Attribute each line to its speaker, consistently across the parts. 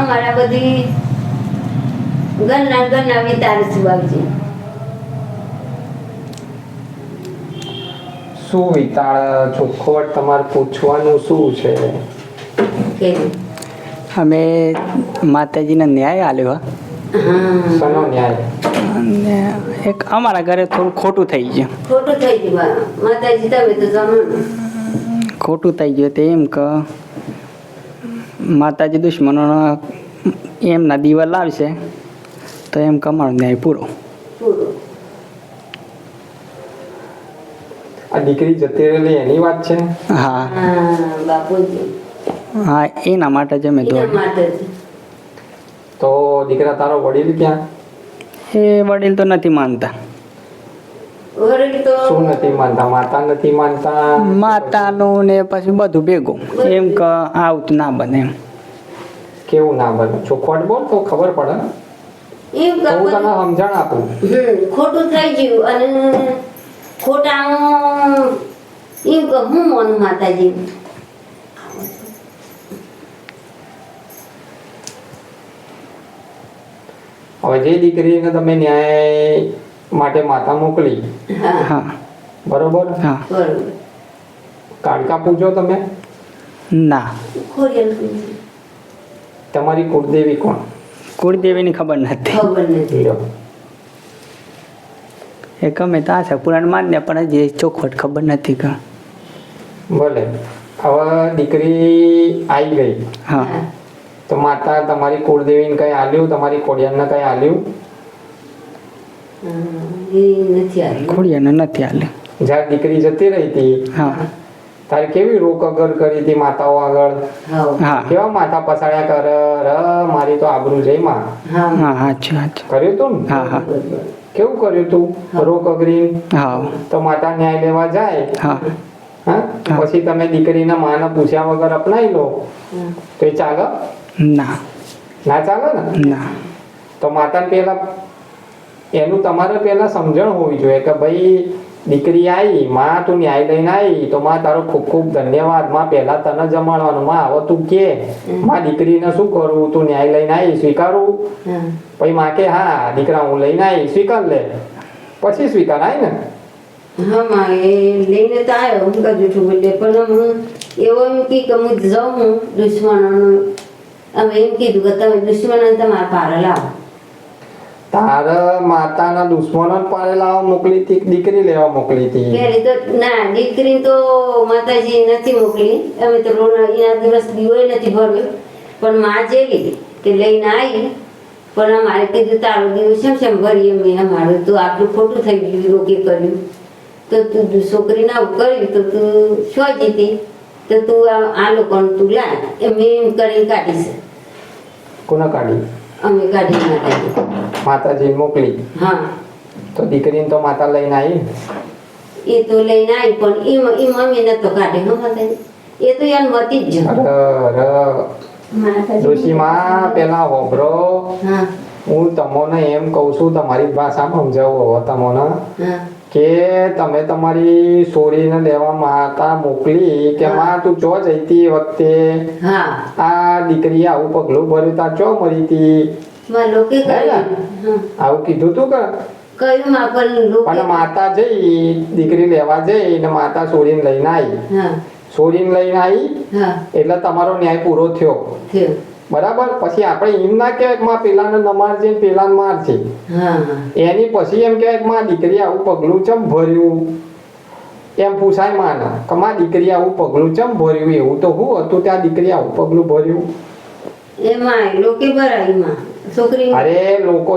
Speaker 1: અમારા બધી ગણના ગણના વિતાર છે
Speaker 2: શું વિતાળ ચોખવટ તમારે પૂછવાનું શું છે?
Speaker 1: કે
Speaker 3: અમે માતાજીને ન્યાય આલ્યો
Speaker 2: સનો ન્યાય?
Speaker 3: અને એક અમારા ઘરે થોડું ખોટું થઈ ગયું.
Speaker 1: ખોટું થઈ ગયું માતાજી તમે તો જાણો
Speaker 3: ખોટું થઈ ગયું તે એમ કે માતાજી દુશ્મનોનો એમના દીવા લાવશે તો એમ કમાણ ન્યાય પૂરો.
Speaker 2: આ દીકરી જતી રહેલી એની વાત છે?
Speaker 3: હા.
Speaker 1: હા
Speaker 3: એના માટે જ અમે.
Speaker 2: તો દીકરા તારો વડીલ ક્યાં?
Speaker 3: એ વડીલ તો નથી માનતા.
Speaker 2: શું નથી માનતા? માતા નથી માનતા?
Speaker 3: માતાનું ને પછી બધું ભેગું. એમ કે આવું ના બને એમ.
Speaker 2: કેવું ના બને? ચોખવટ બોલ તો ખબર પડે ને.
Speaker 1: એમ
Speaker 2: તો હું તને સમજણ આપું.
Speaker 1: ખોટું થઈ ગયું અને ખોટાનું એમ કે હું માનું માતાજી?
Speaker 2: હવે જે દીકરીને તમે ન્યાય માટે માતા મોકલી.
Speaker 1: હા.
Speaker 3: હા.
Speaker 2: બરોબર.
Speaker 3: હા
Speaker 2: કાળકા પૂજો તમે?
Speaker 3: ના.
Speaker 2: તમારી કુળદેવી કોણ?
Speaker 3: કુળદેવીની ખબર નથી.
Speaker 1: ખબર નથી.
Speaker 3: એ ગમે તો છે પુરાણ માન્ય પણ જે ચોખવટ ખબર નથી કા
Speaker 2: ભલે. હવે દીકરી આવી ગઈ.
Speaker 3: હા.
Speaker 2: તો માતા તમારી કુળદેવીને કઈ આલ્યું? તમારી કોડિયાને કઈ આલ્યું?
Speaker 3: ખોડિયાને નથી હાલે
Speaker 2: જ્યારે દીકરી જતી રહી હતી
Speaker 3: હા.
Speaker 2: તારે કેવી રોક અગર કરી હતી માતાઓ આગળ?
Speaker 1: હા.
Speaker 3: હા.
Speaker 2: કેવા માથા પસાડ્યા કર? ર મારી તો આબરૂ જઈ માં.
Speaker 1: હા.
Speaker 3: હા સાચું સાચું
Speaker 2: કર્યું તું
Speaker 3: હા હા.
Speaker 2: કેવું કર્યું તું રોક અગરી
Speaker 3: હા.
Speaker 2: તો માતા ન્યાય લેવા જાય?
Speaker 3: હા.
Speaker 2: હા?
Speaker 3: હા.
Speaker 2: પછી તમે દીકરીના માને પૂછ્યા વગર અપનાવી લો? તો એ ચાલે?
Speaker 3: ના.
Speaker 2: ના ચાલે ને?
Speaker 3: ના.
Speaker 2: તો માતાને પેલા એનું તમારે પેલા સમજણ હોવી જોઈએ કે ભાઈ દીકરી આવી માં તું ન્યાય લઈને આવી તો માં તારો ખૂબ ખૂબ ધન્યવાદમાં પહેલા તને જમાડવાનું માં હવે તું કે માં દીકરીને શું કરું? તું ન્યાય લઈને આવી સ્વીકારું? પછી માં કે હા દીકરા હું લઈને આવી સ્વીકાર લે. પછી સ્વીકાર આવી ને?
Speaker 1: હા માં એ લઈને તો આવ્યો હું કાં જૂઠું બોલીએ પણ હું એવો એમ કી કે હું જાઉં હું દુશ્મનોનું. અમે એમ કીધું કે તમે દુશ્મનોને તમારા પારે લાવો.
Speaker 2: તારા માતાના દુશ્મનો પાડેલા મોકલી હતી દીકરી લેવા મોકલી હતી
Speaker 1: ત્યારે તો ના દીકરી તો માતાજી નથી મોકલી. અમે તો રોડ એના દિવસ દીવો નથી ભર્યો. પણ માં કે લઈને આવી. પણ અમારે કીધું તારો દિવસ શેમ શેમ ભરીએ મેં અમારું તો આટલું ખોટું થઈ ગયું રોકી કર્યું? તો તું છોકરીને આવું કર્યું તો તું શું જીતી. તો તું આ લોકો લોકોને તું લા. એમ એમ કરીને કાઢીશ
Speaker 2: કોને કાઢી?
Speaker 1: અમે ગાડીમાં માતાજી
Speaker 2: માતાજી મોકલી.
Speaker 1: હા.
Speaker 2: તો દીકરીને તો માતા લઈને આવી.
Speaker 1: એ તો લઈને આવી પણ એમ એમ અમે નતો કાઢી હો એ તો યાર મતી જ જતો
Speaker 2: અરે
Speaker 1: માતાજી.
Speaker 2: પેલા હોભરો.
Speaker 1: હા.
Speaker 2: હું તમને એમ કહું છું તમારી ભાષામાં સમજાવો તમને.
Speaker 1: હા.
Speaker 2: કે તમે તમારી છોરીને લેવા માતા મોકલી કે માં તું ચો જઈતી વખતે? આ દીકરી આવું પગલું ભર્યું તા ચો મરી હતી? આવું કીધું તું કે?
Speaker 1: પણ
Speaker 2: માતા જઈ દીકરી લેવા જઈ ને માતા છોરીને લઈને આવી છોરીને લઈને આવી એટલે તમારો ન્યાય પૂરો થયો.
Speaker 1: થયો.
Speaker 2: બરાબર? પછી આપણે એમ ના કહેવાય કે માં પેલાને ન મારજે ને પેલાને
Speaker 1: હા હા.
Speaker 2: એની પછી એમ કહેવાય કે માં દીકરી આવું પગલું ચમ ભર્યું? એમ પૂછાય માને કે માં દીકરી આવું પગલું ચમ ભર્યું? એવું તો હું હતું ત્યાં દીકરી આવું પગલું ભર્યું?
Speaker 1: એમાં લોકે ભરાઈ માં છોકરી?
Speaker 2: અરે લોકો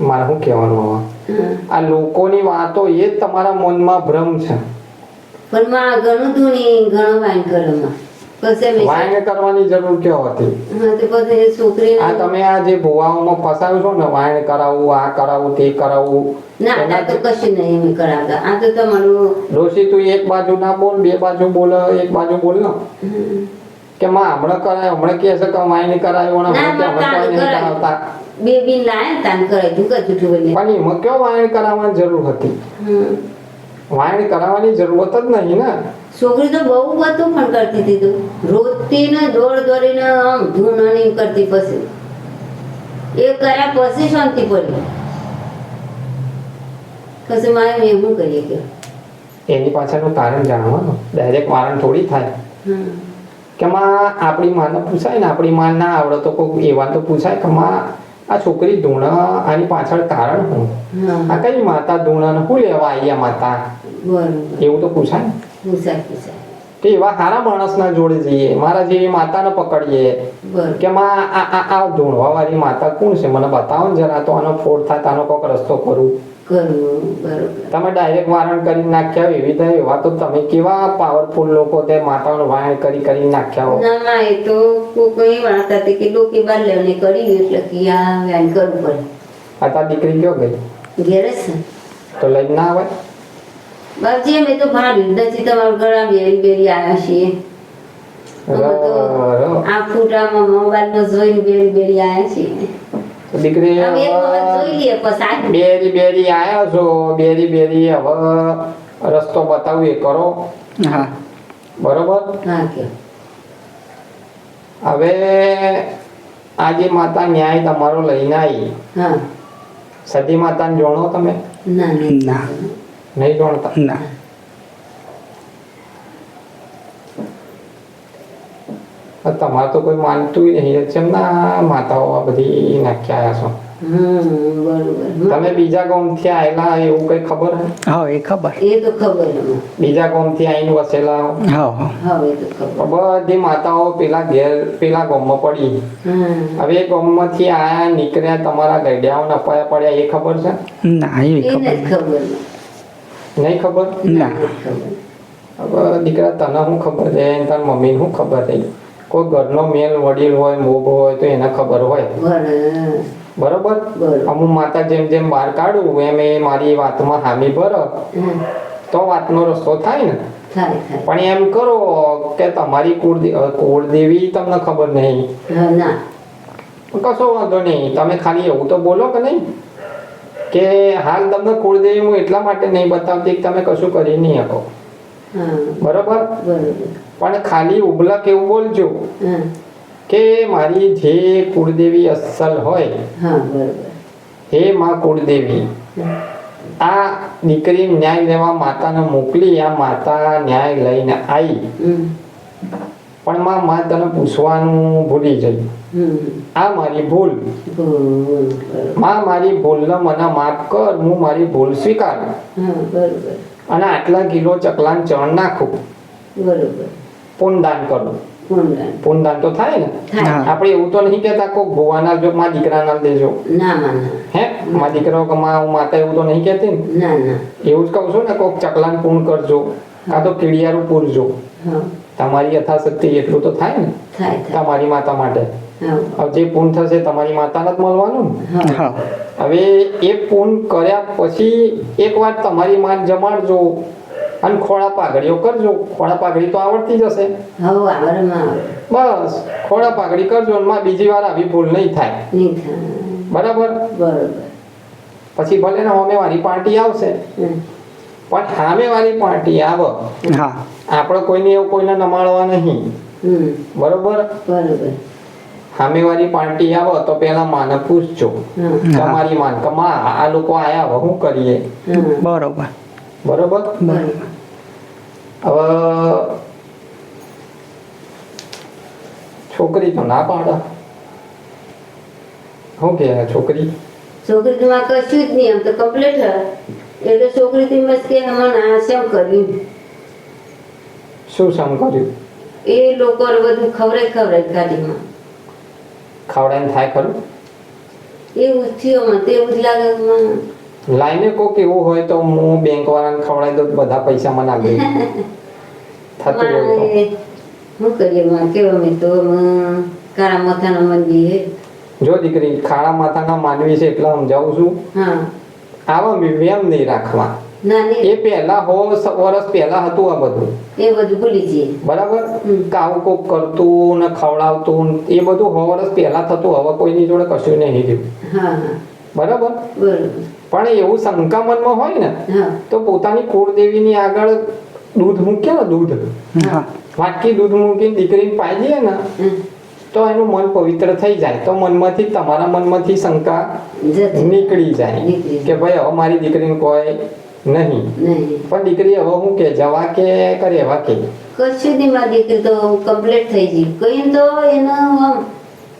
Speaker 2: મારે શું કહેવાનું હવે આ લોકોની વાતો એ જ તમારા મનમાં ભ્રમ છે.
Speaker 1: પણ માં ઘણું ઘણો વાંક કરો માં. પછી
Speaker 2: કરવાની જરૂર કે હતી? આ તમે આ જે ભુવાઓમાં ફસાયો છો ને વાણ કરાવવું આ કરાવવું તે કરાવવું
Speaker 1: ના તો કશું નહીં કરાવતા. આ તો તમારું
Speaker 2: ડોશી તું એક બાજુ ના બોલ બે બાજુ બોલ એક બાજુ બોલ ને. કે માં હમણાં કરાય હમણાં કે છે કે વાયણ કરાયો ને હમણાં કે હમણાં નહીં. કરાવતા.
Speaker 1: બે બિન લાયા તાન કરે જુગા જુઠું બને
Speaker 2: પણ એમાં કયો વાણ કરાવવાની જરૂર હતી? વાયણ કરાવવાની જરૂરત જ નહીં ને.
Speaker 1: છોકરી તો બહુ બધું પણ કરતી હતી તું. રોજથી ને દોડ દોડીને આમ ધૂનની કરતી પછી. એ કર્યા પછી શાંતિ પડી. પછી મારે મેં શું કરીએ કે?
Speaker 2: એની પાછળનું કારણ જાણવાનું ડાયરેક્ટ કારણ થોડી થાય. કે માં આપણી માને પૂછાય ને આપણી માં ના આવડે તો કોઈ એવા તો પૂછાય કે માં આ છોકરી ધૂણા આની પાછળ કારણ
Speaker 1: હું.
Speaker 2: આ કઈ માતા ધૂણ શું લેવા આવી માતા? એવું તો પૂછાય કે એવા સારા માણસના જોડે જઈએ મારા જેવી માતાને પકડીએ કે માં આ આ ધૂણવા વાળી માતા કોણ છે? મને બતાવો ને જરા તો આનો ફોડ થાય તો આનો કોક રસ્તો કરું. તમે ડાયરેક્ટ વારણ કરી નાખ્યા એવી તો એવા તો તમે કેવા પાવરફુલ લોકો તે માતાનું વારણ કરી કરી નાખ્યા હો?
Speaker 1: ના ના એ તો કોઈ વાત હતી કે ડોકી બાર લેવને કરી એટલે કે આ વ્યાન કરવું પડે.
Speaker 2: આ દીકરી કયો ગઈ?
Speaker 1: ઘેરે છે.
Speaker 2: તો લઈને ના આવે?
Speaker 1: બાપજી અમે તો ભાડું નથી તમારું ઘણા બેરી બેરી આવ્યા છીએ. આ ફૂટામાં મોબાઈલમાં જોઈને બેરી બેરી આવ્યા છીએ.
Speaker 2: તો દીકરી
Speaker 1: જોઈ લઈએ પછી
Speaker 2: બેરી બેરી આવ્યા છો બેરી બેરી હવે રસ્તો બતાવું એ કરો.
Speaker 3: હા.
Speaker 2: બરોબર?
Speaker 1: હા કે.
Speaker 2: હવે આજે માતા ન્યાય તમારો લઈને આવી.
Speaker 1: હા.
Speaker 2: સતી માતાને જોણો તમે?
Speaker 1: ના.
Speaker 3: ના.
Speaker 2: નહીં ગણતા?
Speaker 3: ના.
Speaker 2: તમારે તો કોઈ માનતું નહીં. છે ના માતાઓ આ બધી નાખ્યા આવ્યા છો. તમે બીજા ગામથી આયેલા એવું કઈ ખબર હા?
Speaker 3: એ ખબર.
Speaker 1: એ તો ખબર
Speaker 2: બીજા ગામથી આઈને વસેલા હા?
Speaker 3: હા
Speaker 1: હવે તો ખબર.
Speaker 2: બધી માતાઓ પેલા ઘેર પેલા ગામમાં પડી. હવે એ ગામમાંથી આયા નીકળ્યા તમારા ગઢિયાઓ નપાયા પડ્યા એ ખબર છે?
Speaker 3: ના ખબર.
Speaker 1: ખબર.
Speaker 2: નહીં ખબર?
Speaker 3: ના.
Speaker 2: હવે દીકરા તને શું ખબર છે? તાર મમ્મીને શું ખબર છે? કોઈ ઘરનો મેલ વડીલ હોય મોભો હોય તો એને ખબર હોય.
Speaker 1: બરોબર.
Speaker 2: અમુક માતા જેમ જેમ બહાર કાઢું એમ એ મારી વાતમાં હામી ભરો. તો વાતનો રસ્તો થાય ને. પણ એમ કરો કે તમારી કુળદેવી તમને ખબર નહીં. કશો વાંધો નહીં. તમે ખાલી એવું તો બોલો કે નહીં? કે હાલ તમને કુળદેવી હું એટલા માટે નહીં બતાવતી કે તમે કશું કરી નહીં શકો. બરોબર? પણ ખાલી ઉબલક કેવું બોલજો કે મારી જે કુળદેવી અસલ હોય
Speaker 1: હે
Speaker 2: માં કુળદેવી આ દીકરી ન્યાય લેવા માતાને મોકલી આ માતા ન્યાય લઈને આવી પણ માં માં તને પૂછવાનું ભૂલી જઈ આ મારી ભૂલ. ભૂલમાં મારી ભૂલને મને માફ કર હું મારી ભૂલ સ્વીકાર. અને આટલા કિલો ચકલાન ચણ નાખું.
Speaker 1: બરોબર.
Speaker 2: પુનદાન કરું. પુનદાન તો થાય ને? આપણે એવું તો નહીં કહેતા કોઈ ભુવાના જો માં દીકરાના દેજો. હે? માં દીકરો કે માં હું માતા એવું તો નહીં કહેતી ને?
Speaker 1: ના ના.
Speaker 2: એવું જ કહું છું ને કોઈક ચકલાન પૂર્ણ કરજો. કાં તો કીડિયારું પૂરજો.
Speaker 1: હા.
Speaker 2: તમારી યથાશક્તિ એટલું તો થાય ને.
Speaker 1: થાય થાય.
Speaker 2: તમારી માતા માટે. હવે જે પૂન થશે તમારી માતાને જ મળવાનું હવે એ પૂન કર્યા પછી એક વાર તમારી માન જમાડજો અને ખોળા પાઘડીઓ કરજો. ખોળા પાઘડી તો આવડતી જ હશે.
Speaker 1: હવે આવડમાં આવડે.
Speaker 2: બસ ખોળા પાઘડી કરજો અને માં બીજી વાર આવી ભૂલ નહીં થાય. બરાબર? પછી ભલે ને અમે વાળી પાર્ટી આવશે. પણ સામે વાળી પાર્ટી આવે. આપણે કોઈને એવું કોઈને નમાડવા નહીં. બરોબર? સામેવાળી પાર્ટી આવે તો પેલા માને પૂછજો. તમારી માન. કે માં આ લોકો આયા હવે શું કરીએ?
Speaker 3: બરોબર.
Speaker 2: બરોબર? હવે છોકરી તો ના પાડે. શું કે છોકરી?
Speaker 1: છોકરી તો કશું જ નહીં. આમ તો કમ્પ્લીટ હ એટલે છોકરી થી મસ્ત કે હમણાં આ શેમ કર્યું?
Speaker 2: શું સમ કર્યું?
Speaker 1: એ લોકો બધું ખવરે ખવરે ગાડીમાં.
Speaker 2: ખાવડાઈને થાય ખરું?
Speaker 1: એ મને તો કે
Speaker 2: લાઈને કોક એવું હોય તો હું બેંક વાળાને ખવડાવી દઉં તો બધા પૈસા મને દે. થતું હોય તો.
Speaker 1: મારે કરીએ માં કેવા મેં તો કાળા માથાનો મંદિર હે.
Speaker 2: જો દીકરી ખાડા માથાના માનવી છે એટલે સમજાવું છું.
Speaker 1: હા.
Speaker 2: આવા વેમ નહીં રાખવા. એ પહેલા હો વર્ષ પહેલા હતું આ બધું.
Speaker 1: એ બધું ભૂલી જઈએ.
Speaker 2: બરાબર. કાવું કોક કરતું ને ખવડાવતું ને એ બધું હો વર્ષ પહેલા થતું હવે કોઈની જોડે કશું નહીં રહ્યું. બરાબર? પણ એવું શંકા મનમાં હોય ને તો પોતાની કુળદેવીની આગળ દૂધ મૂક્યા ને દૂધ.
Speaker 3: હા.
Speaker 2: વાટકી દૂધ મૂકીને દીકરીને પાઈ દઈએ ને. તો એનું મન પવિત્ર થઈ જાય તો મનમાંથી તમારા મનમાંથી શંકા નીકળી જાય કે ભાઈ હવે મારી દીકરીને કોઈ નહીં. પણ દીકરી હવે હું કે જવા કે કરે એવા કે?
Speaker 1: કશું નહીં મારી દીકરી તો કમ્પ્લીટ થઈ ગઈ. કઈ તો એનો આમ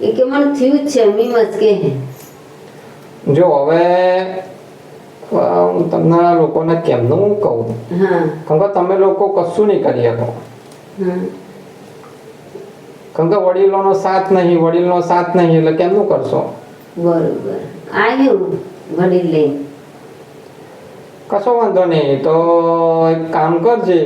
Speaker 1: એ કે મને થયું જ છે મી મત કે.
Speaker 2: જો હવે હું તમને લોકોને કેમનું કહું?
Speaker 1: હા.
Speaker 2: કેમ કે તમે લોકો કશું નહીં કરી શકો. કેમ કે વડીલોનો સાથ નહીં વડીલનો સાથ નહીં એટલે કેમનું કરશો?
Speaker 1: બરોબર. આવ્યું વડીલ. લઈને
Speaker 2: કશો વાંધો નહીં તો એક કામ કરજે.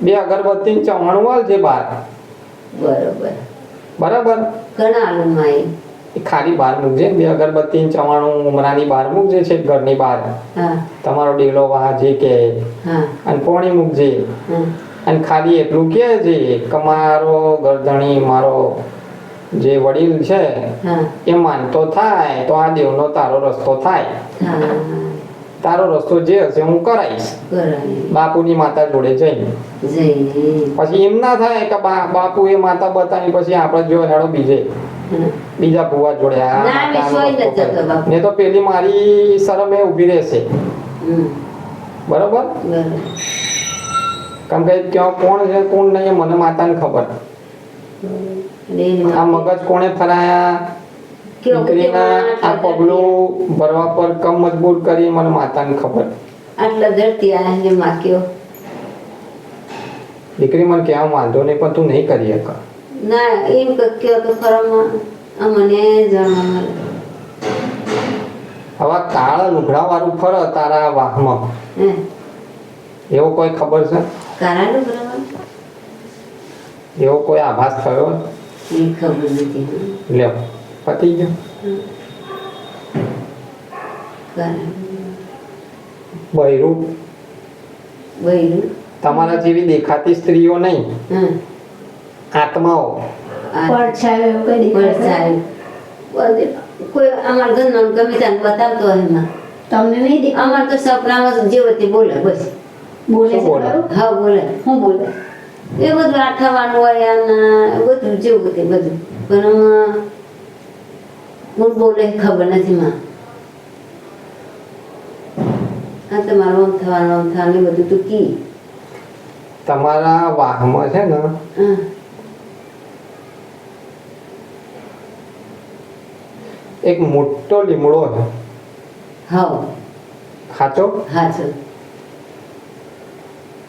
Speaker 2: બે અગરબત્તી ચવાણું વાળજે બાર
Speaker 1: બરોબર.
Speaker 2: બરાબર?
Speaker 1: ઘણા આલુમાં
Speaker 2: એ ખાલી બહાર મૂકજે બે અગરબત્તી ચવાણું ઉમરાની બહાર મૂકજે છે ઘરની બહાર. તમારો ડેલો વાહ જે કે. અને પોણી મૂકજે અને ખાલી એટલું કે છે કે મારો ગરદણી મારો જે વડીલ છે એ માનતો થાય તો આ દેવનો તારો રસ્તો થાય. તારો રસ્તો જે હશે હું
Speaker 1: કરાઈશ.
Speaker 2: બાપુની માતા જોડે જઈને. પછી એમ ના થાય કે બાપુ એ માતા બતાવી પછી આપણે જો હેડો બીજે. બીજા ભુવા જોડે આ
Speaker 1: ના,
Speaker 2: તો પેલી મારી શરમે ઊભી રહેશે.
Speaker 1: બરોબર?
Speaker 2: કેમ કે ક્યાં કોણ છે કોણ નહીં મને માતાને ખબર. આ મગજ કોણે ફરાયા? દીકરીના આ પગલું ભરવા પર કમ મજબૂર કરી મને માતાને ખબર.
Speaker 1: આટલા ધરતી આને માક્યો
Speaker 2: દીકરી મને કહેવા વાંધો નહીં પણ તું નહીં કરી શક
Speaker 1: ના એમ કયો તો ખરામાં અમને જાણવા મળે.
Speaker 2: હવે કાળા લુગડા વાળું ફર તારા વાહમાં.
Speaker 1: હે.
Speaker 2: એવો કોઈ ખબર છે?
Speaker 1: કરાલું બરાબર
Speaker 2: એવો કોઈ આભાસ થયો?
Speaker 1: એ ખબર નથી
Speaker 2: લે પતી ગયો. બૈરું.
Speaker 1: બૈરું.
Speaker 2: તમારા જેવી દેખાતી સ્ત્રીઓ નહીં.
Speaker 1: હા.
Speaker 2: આત્માઓ.
Speaker 4: પડછાયો કઈ
Speaker 1: અમારા ઘરનો ગમે ત્યાં બતાવતો હોય એમાં.
Speaker 4: તમને નહીં દેખાય?
Speaker 1: અમારે તો સપનામાં જેવો તે બોલે બસ.
Speaker 4: બોલે? હા
Speaker 2: બોલે.
Speaker 1: હું બોલે? એ બધું આઠવાનું હોય અને બધું જેવું તે બધું. પણ હું બોલે ખબર નથી માં. આ તમારું આમ થવાનું આમ થવાનું બધું તું કી.
Speaker 2: તમારા વાહમાં છે ને એક મોટો લીમડો છે
Speaker 1: હા.
Speaker 2: ખાચો
Speaker 1: હા છો.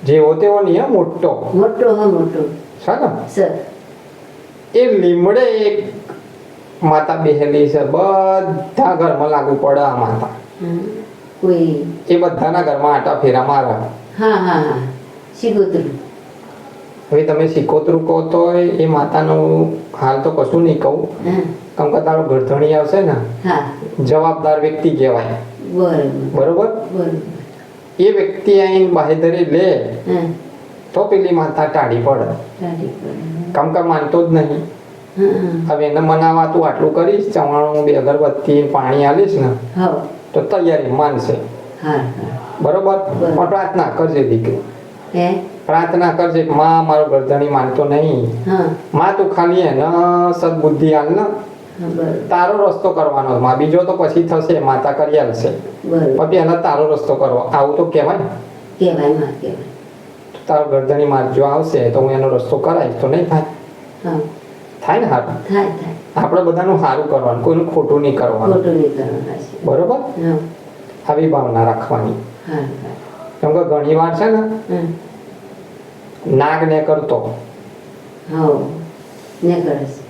Speaker 2: જેવો તેવો નહીં હા મોટો.
Speaker 1: મોટો હા મોટો.
Speaker 2: છે
Speaker 1: સર
Speaker 2: એ લીમડે એક માતા બેહેલી છે. બધા ઘરમાં લાગુ પડે આ માતા.
Speaker 1: કોઈ.
Speaker 2: એ બધાના ઘરમાં આટા ફેરા મારે.
Speaker 1: હા હા હા. શીખોતરું.
Speaker 2: હવે તમે શીખોતરું કહો તો એ માતાનું હાલ તો કશું નહીં કહું. કેમ કે તારો ગરધણી આવશે ને જવાબદાર વ્યક્તિ કહેવાય.
Speaker 1: બરોબર.
Speaker 2: એ વ્યક્તિ અહીં બાહેધરી લે તો પેલી માતા ટાળી પડે. કેમ કે માનતો જ નહીં. હવે એને મનાવા તું આટલું કરીશ ચવાણું બે અગરબત્તી પાણી આલીશ ને તો તૈયારી માનશે. બરોબર? પણ પ્રાર્થના કરજે દીકરી. પ્રાર્થના કરજે માં મારો ગરદણી માનતો નહીં. માં તું ખાલી એને સદબુદ્ધિ હાલ ને તારો રસ્તો કરવાનો માં બીજો તો પછી થશે માતા કરી
Speaker 1: હશે
Speaker 2: પણ પહેલા તારો રસ્તો કરવો આવું તો કહેવાય. કહેવાયમાં
Speaker 1: કહેવાય.
Speaker 2: તારો ગરદની માર જો આવશે તો હું એનો રસ્તો કરાવીશ તો નહીં થાય?
Speaker 1: હા.
Speaker 2: થાય ને હારું?
Speaker 1: થાય થાય.
Speaker 2: આપણે બધાનું સારું કરવાનું કોઈનું ખોટું નહીં કરવાનું.
Speaker 1: ખોટું નહીં કરવાનું
Speaker 2: બરોબર? આવી ભાવના રાખવાની. કેમ કે ઘણી વાર છે ને નાગ ને કરતો.
Speaker 1: હા ને કરે છે.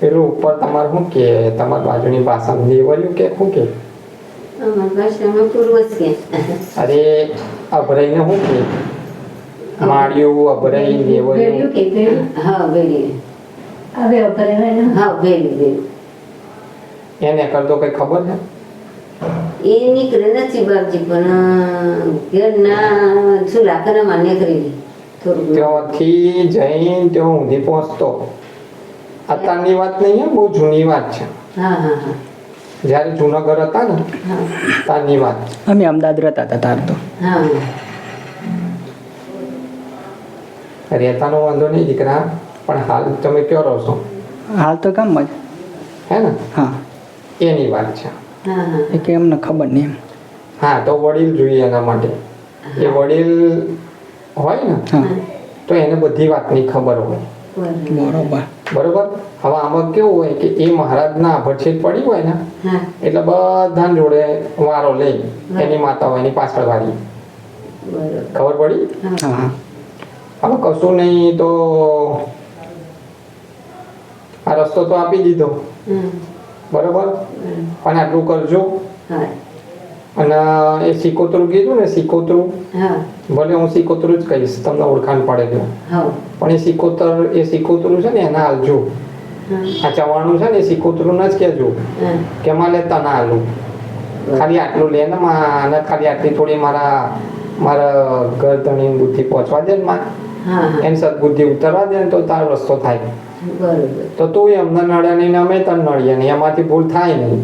Speaker 2: પેલું ઉપર તમારે શું કે? તમારી બાજુની ભાષામાં દેવર્યું કે શું કે? અરે અભરાઈને શું કે? માળિયું અભરાઈ
Speaker 4: ભેળ્યું કે
Speaker 1: હા વેલી
Speaker 4: હવે અભરે
Speaker 1: હા વેલી વેલી
Speaker 2: એને કરતો કઈ ખબર છે?
Speaker 1: એ નીકળે નથી બાપજી પણ ઘરના ચૂલા કરામાં નીકળેલી થોડુંક.
Speaker 2: ત્યાંથી જઈને ત્યાં ઊંધી પહોંચતો. અત્યારની વાત નહીં હે બહુ જૂની વાત છે.
Speaker 1: હા હા હા.
Speaker 2: જ્યારે જુનાગઢ હતા ને ત્યારની વાત.
Speaker 3: અમે અમદાવાદ રહેતા હતા તાર તો.
Speaker 2: રહેતાનો વાંધો નહીં દીકરા પણ હાલ તમે કયો રહો છો?
Speaker 3: હાલ તો કામ જ.
Speaker 2: હે ને?
Speaker 3: હા.
Speaker 2: એની વાત છે.
Speaker 3: એ કે એમને ખબર નહીં એમ.
Speaker 2: હા તો વડીલ જોઈએ એના માટે. એ વડીલ હોય ને
Speaker 3: હા.
Speaker 2: તો એને બધી વાતની ખબર હોય.
Speaker 1: બરાબર.
Speaker 3: બરોબર?
Speaker 2: હવે આમાં કેવું હોય કે એ મહારાજના આભડછેદ પડી હોય ને એટલે બધા જોડે વારો લે એની માતા હોય એની પાછળ વાળી ખબર પડી? હવે કશું નહીં તો આ રસ્તો તો આપી દીધો. બરોબર? પણ આટલું કરજો. અને એ સિકોતરું કીધું ને સિકોતરું? ભલે હું સિકોતરું જ કહીશ તમને ઓળખાણ પડે છે. પણ એ સિકોતર એ સિકોતરું છે ને એના હાલજો. આ ચવાણું છે ને એ સિકોતરું જ કહેજો. કે માં લે તને હાલું? ખાલી આટલું લે ને માં અને ખાલી આટલી થોડી મારા મારા ઘર ધણી બુદ્ધિ પહોંચવા દે ને માં. એમ સદબુદ્ધિ ઉતરવા દે ને તો તારો રસ્તો થાય. તો તું એમને નડે નહીં અમે તને નડીએ નહીં. એમાંથી ભૂલ થાય નહીં.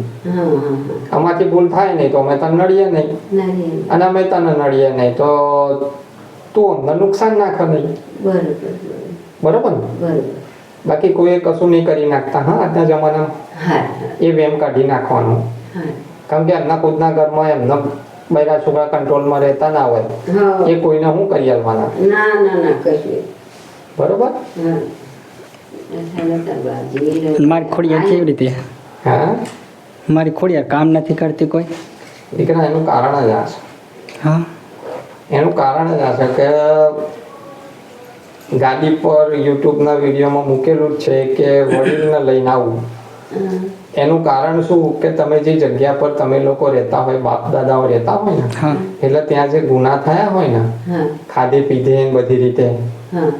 Speaker 2: આમાંથી ભૂલ થાય નહીં તો અમે તને નડીએ નહીં. અને અમે તને નડીએ નહીં. તો તું અમને નુકસાન નાખે નહીં.
Speaker 1: બરોબર
Speaker 2: ને? બાકી કોઈએ કશું નહીં કરી નાખતા હા આજના જમાનામાં? એ વેમ કાઢી નાખવાનું. કારણ કે એમના ખુદના ઘરમાં એમના બૈરા છોકરા કંટ્રોલમાં રહેતા ના હોય.
Speaker 1: હા.
Speaker 2: એ કોઈને હું કરી આલવાના?
Speaker 1: ના ના ના કશું.
Speaker 2: બરોબર?
Speaker 3: મારી ખોડિયાર કેવી રીતે?
Speaker 2: હા?
Speaker 3: મારી ખોડિયાર કામ નથી કરતી કોઈ?
Speaker 2: દીકરા એનું કારણ જ આ છે.
Speaker 3: હા?
Speaker 2: એનું કારણ જ આ છે કે ગાડી પર યુટ્યુબના વિડીયોમાં મૂકેલું છે કે વડીલને લઈને આવવું એનું કારણ શું? કે તમે જે જગ્યા પર તમે લોકો રહેતા હોય બાપ દાદાઓ રહેતા હોય ને એટલે ત્યાં જે ગુના થયા હોય ને ખાધે પીધે બધી રીતે
Speaker 1: હા.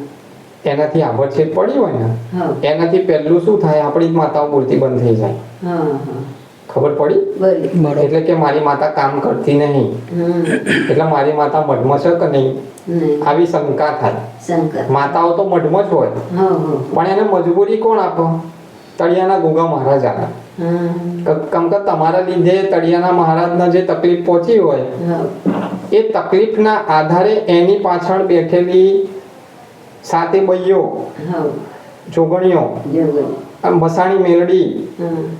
Speaker 2: એનાથી આભડછેદ પડી હોય ને એનાથી પહેલું શું થાય? આપણી જ માતાઓ મૂર્તિ બંધ થઈ જાય.
Speaker 1: હા હા.
Speaker 2: ખબર પડી? એટલે કે મારી માતા કામ કરતી નહીં. એટલે મારી માતા મઢમાં કે નહીં. આવી શંકા થાય. માતાઓ તો મઢમાં જ હોય પણ એને મજબૂરી કોણ આપો? તળિયાના ગુગા મહારાજ આવે કેમ કે તમારા લીધે તળિયાના મહારાજને જે તકલીફ પહોંચી હોય એ તકલીફના આધારે એની પાછળ બેઠેલી સાતે બૈયો જોગણીઓ મસાણી મેલડી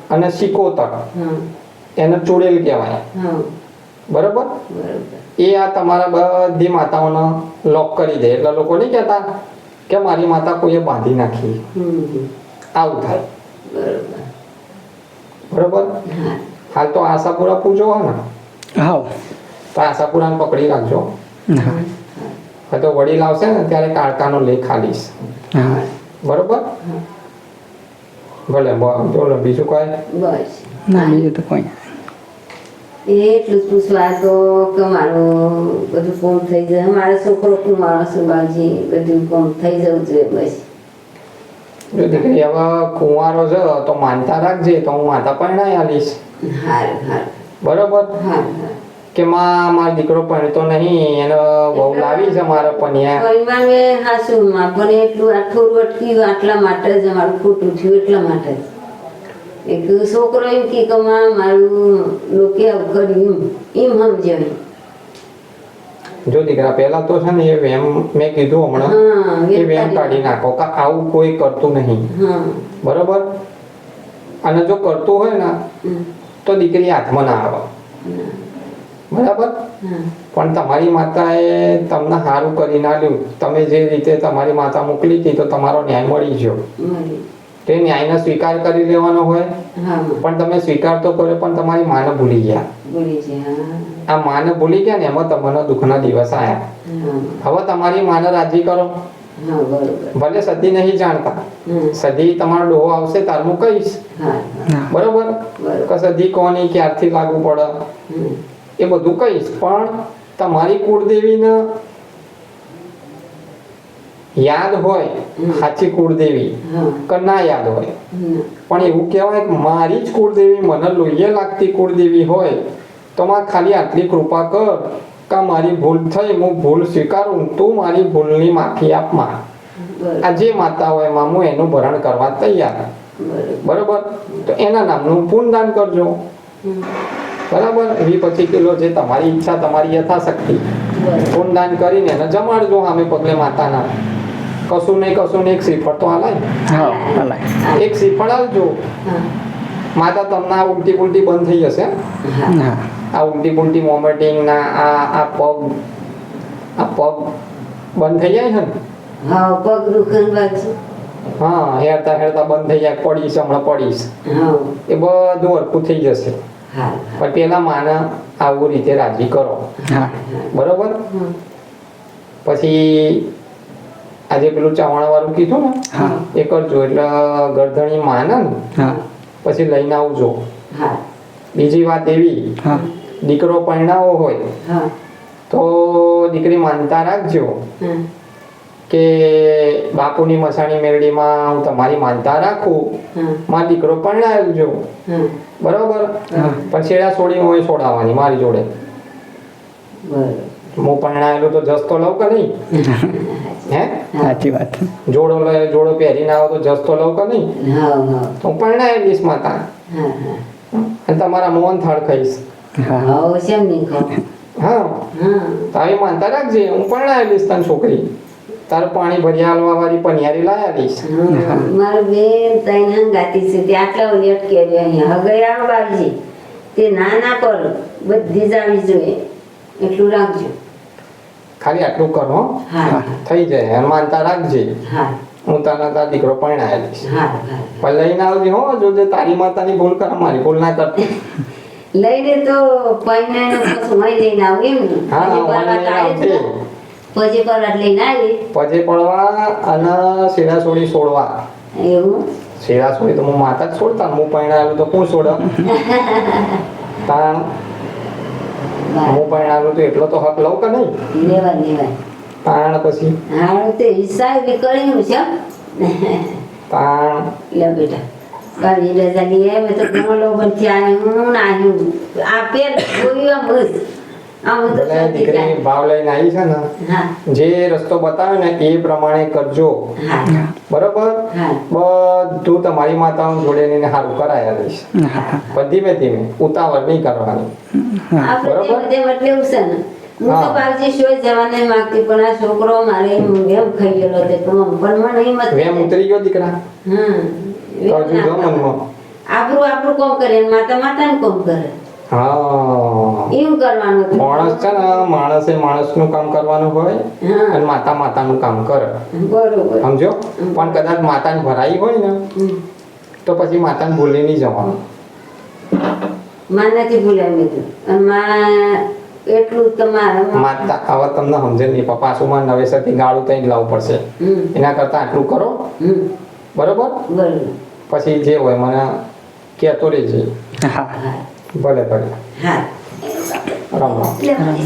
Speaker 2: અને સિકોતર એને ચૂડેલ કહેવાય. બરોબર? એ આ તમારા બધી માતાઓને લોક કરી દે. એટલે લોકો નહીં કહેતા કે મારી માતા કોઈએ બાંધી નાખી. આવું થાય.
Speaker 1: બરોબર.
Speaker 2: હાલ તો આશાપુરા પૂજો હોય ને
Speaker 3: હા
Speaker 2: તો આશાપુરાને પકડી રાખજો.
Speaker 3: હા.
Speaker 2: હવે તો વડીલ આવશે ને ત્યારે કાળકાનો લેખ ખાલીશ
Speaker 3: હા.
Speaker 2: બરોબર? ભલે બોલો બીજું કોઈ?
Speaker 1: બસ.
Speaker 3: ના બીજું તો કોઈ
Speaker 1: એટલું જ પૂછવા તો કે મારું બધું કોમ થઈ જાય. મારો છોકરો પણ મારા સુબાજી બધું કોમ થઈ જવું જોઈએ બસ.
Speaker 2: જો દીકરી હવે કુંવારો છે તો માનતા રાખજે તો હું માતા પરણાઈ આલીશ.
Speaker 1: હારું હારું.
Speaker 2: બરોબર?
Speaker 1: હારું.
Speaker 2: કે માં મારો દીકરો ભણતો નહીં એનો બહુ લાવી છે મારા પણ
Speaker 1: પરિવાર મેં હાસુમાં પણ એટલું આ થોડું અટક્યું આટલા માટે જ મારું ખોટું થયું એટલા માટે એક છોકરો એમ કે કે માં મારું લોકે આવું કર્યું એમ સમજાય.
Speaker 2: જો દીકરા પહેલા તો છે ને એ વેમ મેં કીધું હમણાં એ વેમ કાઢી નાખો કે આવું કોઈ કરતું નહીં.
Speaker 1: હા.
Speaker 2: બરોબર? અને જો કરતું હોય ને તો દીકરી હાથમાં ના આવે. બરાબર? પણ તમારી માતાએ તમને સારું કરી નાખ્યું તમે જે રીતે તમારી માતા મોકલી હતી તો તમારો ન્યાય મળી ગયો. તે ન્યાયનો સ્વીકાર કરી લેવાનો હોય. પણ તમે સ્વીકાર તો કર્યો પણ તમારી માને ભૂલી ગયા. આ માને ભૂલી ગયા ને એમાં તમને દુઃખના દિવસ આવ્યા હવે તમારી માને રાજી કરો. ભલે સદી નહીં જાણતા. સદી તમારો ડોહો આવશે તાર હું કહીશ. બરોબર? સદી કોની ક્યારથી લાગુ પડે. એ બધું કહીશ. પણ તમારી કુળદેવીને યાદ હોય સાચી કુળદેવી કે ના યાદ હોય. પણ એવું કહેવાય કે મારી જ કુળદેવી મને લોહીએ લાગતી કુળદેવી હોય તો માં ખાલી આટલી કૃપા કર કે મારી ભૂલ થઈ હું ભૂલ સ્વીકારું તું મારી ભૂલની માફી આપમાં
Speaker 1: માં.
Speaker 2: આ જે માતા હોયમાં હું એનું ભરણ કરવા તૈયાર.
Speaker 1: બરોબર.
Speaker 2: તો એના નામનું પૂનદાન કરજો. બરાબર? વી પચીસ કિલો જે તમારી ઈચ્છા તમારી યથાશક્તિ.
Speaker 1: બરોબર.
Speaker 2: ખૂનદાન કરીને એને જમાડજો અમે પગલે માતાના. કશું નહીં કશું નહીં એક શ્રીફળ તો હાલાય. એક શ્રીફળ આવજો માતા તમને આ ઉલટી પુલટી બંધ થઈ જશે આ ઉલટી પુલટી વોમિટિંગ ના આ આ પગ આ પગ બંધ થઈ જાય છે ને?
Speaker 1: હા પગ દુખન
Speaker 2: હા હેરતા હેરતા બંધ થઈ જાય પડીશ હમણાં પડીશ.
Speaker 1: હા.
Speaker 2: એ બધું હરખું થઈ જશે. પણ પેલા માને આવું રીતે રાજી કરો. બરોબર? પછી આજે પેલું ચાવણા વાળું કીધું ને? એ કરજો એટલે ગરધણી માને ને પછી લઈને આવજો. બીજી વાત એવી દીકરો પરણાવો હોય તો દીકરી માનતા રાખજો કે બાપુની મસાણી મેરડીમાં હું તમારી માનતા રાખું. મારો દીકરો પરણાવજો. બરોબર?
Speaker 3: પછી
Speaker 2: પણ છેડા છોડી હોય છોડાવવાની મારી જોડે. હું પરણાયેલો તો જસ્તો લઉં કે નહીં? હે?
Speaker 3: સાચી વાત.
Speaker 2: જોડો લે જોડો પહેરીને આવો તો જસ્તો લઉં કે નહીં?
Speaker 1: હા હા.
Speaker 2: તો હું પરણાયેલીશ માતા
Speaker 1: હા હા.
Speaker 2: અને તમારા મોહન થાળ ખાઈશ.
Speaker 3: હા.
Speaker 1: હા શેમ નહીં ખાવ?
Speaker 2: હા.
Speaker 1: હા.
Speaker 2: તો આવી માનતા રાખજે હું પરણાયેલીશ તને છોકરી. તારું પાણી ભરી હાલવા વાળી પનિયારી લાયા દઈશ
Speaker 1: મારે બેન તૈન હંગાતી છે તે આટલા અટકે રહી અહીંયા. હગઈ આવો બાપજી. તે નાના પર બધી જ આવી જોઈએ. એટલું રાખજો.
Speaker 2: ખાલી આટલું કરો થઈ જાય. અને માનતા રાખજે.
Speaker 1: હા.
Speaker 2: હું તને તારા દીકરો પણ
Speaker 1: હા હા.
Speaker 2: પણ લઈને આવજે હો. જોજે તારી માતાની ભૂલ કર મારી ભૂલ ના કરતી
Speaker 1: લઈને તો પૈને પછી લઈને આવું એમ?
Speaker 2: હા,
Speaker 1: પછી
Speaker 2: વન લઈને
Speaker 1: આવે?
Speaker 2: પજે પડવા અને શેરા છોડી છોડવા
Speaker 1: એવું?
Speaker 2: શેરા છોડી તો હું માતા જ છોડતા હું પરણાયેલું તો કોણ છોડ તાણ? હું પરણાયેલું તો એટલો તો હક લઉં કે નહીં?
Speaker 1: લેવા લેવા
Speaker 2: તાણ પછી?
Speaker 1: હા તે હિસાબ બી કર્યું છે
Speaker 2: તાણ?
Speaker 1: લે બેટા. કાલી રજા લઈ આવે તો ઘણો લોકો ત્યાં હું ના હું આ પેર જોયું બસ. તો
Speaker 2: દીકરી ભાવ લઈને આવી છે ને જે રસ્તો બતાવે ને એ પ્રમાણે કરજો. બરોબર? બધું તમારી માતાઓ જોડે ને સારું કરાયા દઈશ પણ ધીમે ધીમે ઉતાવળ નહીં કરવાની. બરોબર?
Speaker 1: તે હું તો બાપજી શોય જવા માંગતી પણ આ છોકરો મારે એમ વેમ ખાઈ ગયેલો તે પણ પણ મને હિંમત
Speaker 2: વેમ ઉતરી ગયો દીકરા?
Speaker 1: હમ.
Speaker 2: કરજો મનમાં.
Speaker 1: આપણું આપણું કોમ કરે માતા માતાનું કોમ કરે. એવું કરવાનું.
Speaker 2: માણસ છે ને માણસે માણસનું કામ કરવાનું હોય અને માતા માતાનું કામ કરે.
Speaker 1: બરોબર.
Speaker 2: સમજો? પણ કદાચ માતાને ભરાઈ હોય ને તો પછી માતાને ભૂલી નહીં જવાનું.
Speaker 1: માં નથી ભૂલાવી દીધું એટલું તમારા
Speaker 2: માતા હવે તમને સમજે નહીં. પણ પાછું માં નવેસરથી ગાળું તઈ લાવવું પડશે. એના કરતાં આટલું કરો. બરોબર. પછી જે હોય મને કહેતો રહેજે.
Speaker 3: હા.
Speaker 2: ભલે ભલે
Speaker 1: હા
Speaker 2: રામ રામ